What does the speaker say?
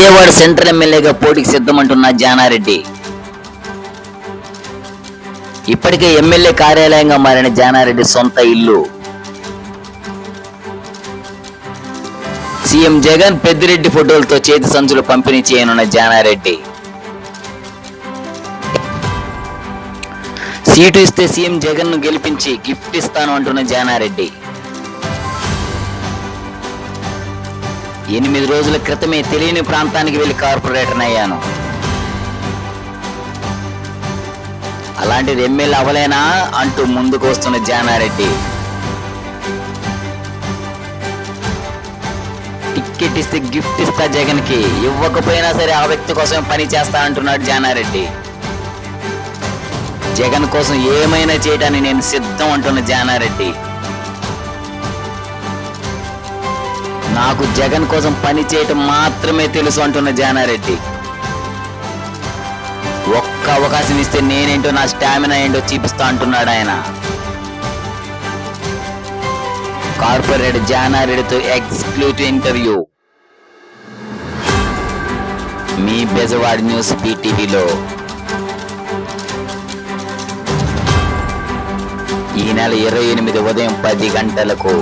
Vijayawada central ఎమ్మెల్యేగా పోటీకి సిద్ధమంటున్న జానారెడ్డి. ఇప్పటికే ఎమ్మెల్యే కార్యాలయంగా మారిన జానారెడ్డి సొంత ఇల్లు. సీఎం జగన్ పెద్దిరెడ్డి ఫోటోలతో చేతి సంచులు పంపిణీ చేయనున్న జానారెడ్డి. సీటు ఇస్తే సీఎం జగన్ను గెలిపించి గిఫ్ట్ ఇస్తాను అంటున్న జానారెడ్డి. ఎనిమిది రోజుల క్రితమే తెలియని ప్రాంతానికి వెళ్ళి కార్పొరేటర్ అయ్యాను. అలాంటిది ఎమ్మెల్యే అవలేనా అంటూ ముందుకు వస్తున్న జానారెడ్డి. టికెట్ ఇస్తే గిఫ్ట్ ఇస్తా జగన్కి ఇవ్వకపోయినా సరే ఆ వ్యక్తి కోసం పని చేస్తా అంటున్నాడు జానారెడ్డి. జగన్ కోసం ఏమైనా చేయడానికి నేను సిద్ధం అంటున్న జానారెడ్డి. నాకు జగన్ కోసం పని చేయటం మాత్రమే తెలుసు అంటున్న జానారెడ్డి. ఒక్క అవకాశం ఇస్తే నేనేంటో నా స్టామినా ఏంటో చూపిస్తా అంటున్నాడు ఆయన. కార్పొరేట్ జానారెడ్డితో ఎక్స్క్లూటివ్ ఇంటర్వ్యూ. మీ బెజవాడ్ న్యూస్ బీటీవీలో. ఈ నెల ఇరవై ఎనిమిది ఉదయం పది గంటలకు.